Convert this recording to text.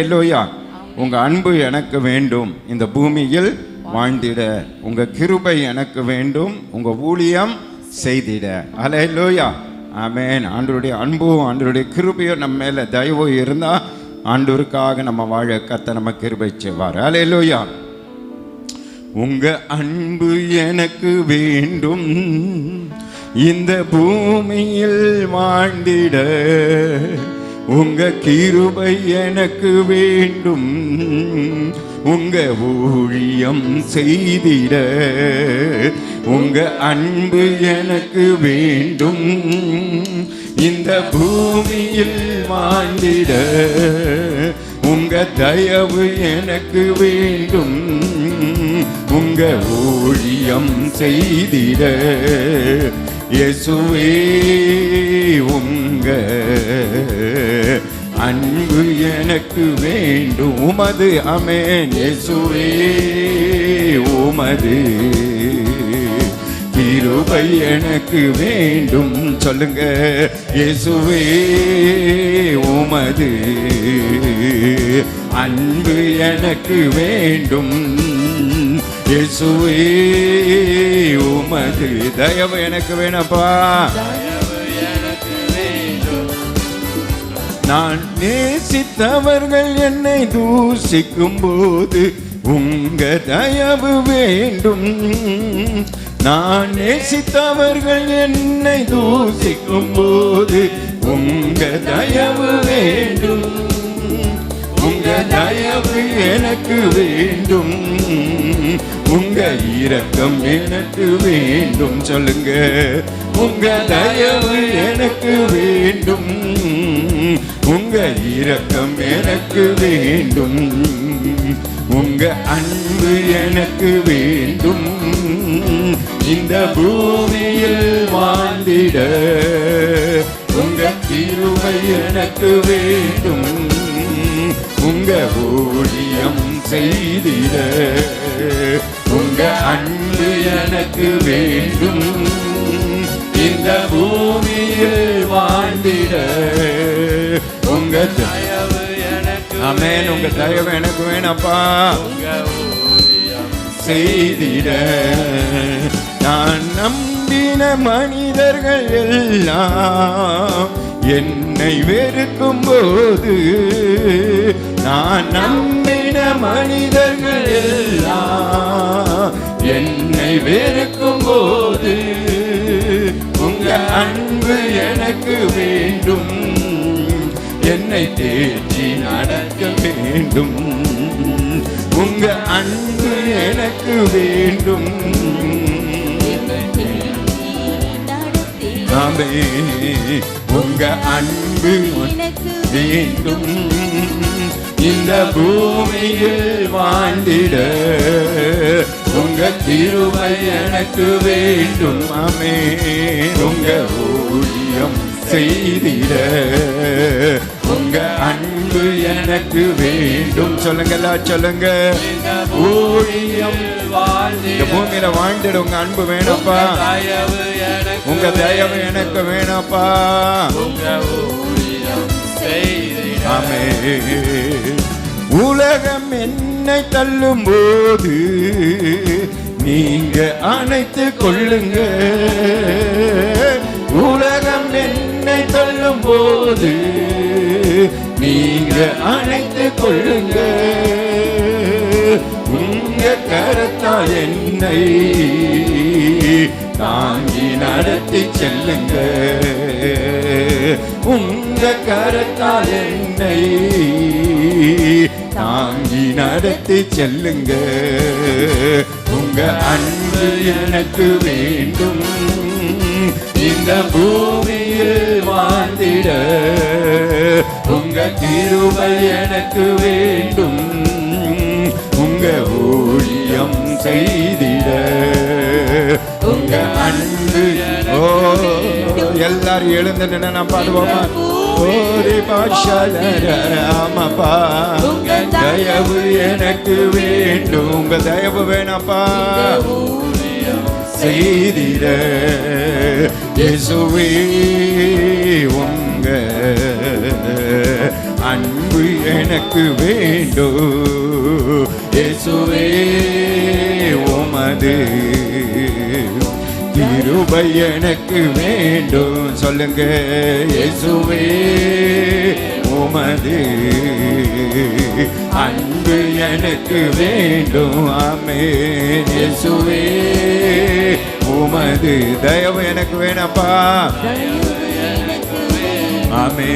அல்லேலூயா உங்க அன்பு எனக்கு வேண்டும். இந்த பூமியில் வாழ்ந்திட. உங்க கிருபை எனக்கு வேண்டும். உங்க ஊழியம் செய்திட. அல்லேலூயா ஆமென். ஆண்டவருடைய அன்பும் ஆண்டவருடைய கிருபையும் நம்ம மேல தயவு இருந்தா ஆண்டவருக்காக நம்ம வாழ கத்த நம்ம கிருபை செய்வார். அல்லேலூயா உங்க அன்பு எனக்கு வேண்டும். இந்த பூமியில் வாழ்ந்திட. உங்க கிருபை எனக்கு வேண்டும். உங்க ஊழியம் செய்திட. உங்க அன்பு எனக்கு வேண்டும். இந்த பூமியில் வாழ்ந்திட. உங்க தயவு எனக்கு வேண்டும். உங்க ஊழியம் செய்திட. இயேசுவே உங்க அன்பு எனக்கு வேண்டும். உமது அமேன். இயேசுவே உமது கிருபை எனக்கு வேண்டும். சொல்லுங்க. இயேசுவே உமது அன்பு எனக்கு வேண்டும். இயேசுவே உமது தயவு எனக்கு வேணப்பா. நான் நேசித்தவர்கள் என்னை தூசிக்கும் போது உங்க தயவு வேண்டும். நான் நேசித்தவர்கள் என்னை தூசிக்கும் போது உங்க தயவு வேண்டும். உங்க தயவு எனக்கு வேண்டும். உங்க இரக்கம் எனக்கு வேண்டும் சொல்லுங்க. உங்க தயவு எனக்கு வேண்டும். உங்க இரக்கம் எனக்கு வேண்டும். உங்க அன்பு எனக்கு வேண்டும். இந்த பூமியில் வாழ்ந்திட உங்க திருவை எனக்கு வேண்டும். உங்க ஊழியம் செய்திட உங்க அன்பு எனக்கு வேண்டும். இந்த பூமியில் வாழ்ந்திட உங்க தயவு எனக்கு அமேன் உங்க தயவு எனக்கு வேணப்பா. செய்திட. நான் நம்பின மனிதர்கள் எல்லாம் என்னை வெறுக்கும் போது நான் நம்பின மனிதர்கள் எல்லாம் என்னை வெறுக்கும் போது உங்க அன்பு எனக்கு வேண்டும். என்னை தேற்றி நடக்க வேண்டும். உங்க அன்பு எனக்கு வேண்டும். உங்க அன்பு வேண்டும். இந்த பூமியில் வாழ்ந்திட. உங்க திருவை எனக்கு வேண்டும் ஆமே உங்க ஊழியம் செய்திட. உங்க அன்பு எனக்கு வேண்டும். சொல்லுங்களா சொல்லுங்க. ஊழியம் இந்த பூமியில வாழ்ந்திட உங்க அன்பு எனக்கு உங்க தயவு எனக்கு வேணும்ப்பா. உங்க ஊழியம் செய்திட. ஆமே உலகம் என்னை தள்ளும் போது நீங்க அணைத்து கொள்ளுங்க. உலகம் என்னை தள்ளும் போது நீங்க அணைத்து கொள்ளுங்க. உங்க கரத்தா என்னை தாங்கி நடத்தி செல்லுங்க. உங்க கரத்தால் என்னை தாங்கி நடத்தி செல்லுங்க. உங்க அன்பு எனக்கு வேண்டும். இந்த பூமியில் வாழ்ந்திட. உங்க கிருபை எனக்கு வேண்டும். உங்க ஊழியம் செய்திட. உங்க அன்பு ஓ எல்லாரும் எழுந்து நின்று நான் பாடுவோமா? ஓரி பாஷாமப்பா தயவு எனக்கு வேண்டும் உங்க தயவு வேணப்பா. செய்திட இயேசுவே உங்க அன்பு எனக்கு வேண்டும் இயேசுவே உமது கிருபை எனக்கு வேண்டும். சொல்லுங்க இயேசுவே உமது அன்பு எனக்கு வேண்டும். ஆமே இயேசுவே உமது தயவு எனக்கு வேணப்பா. ஆமே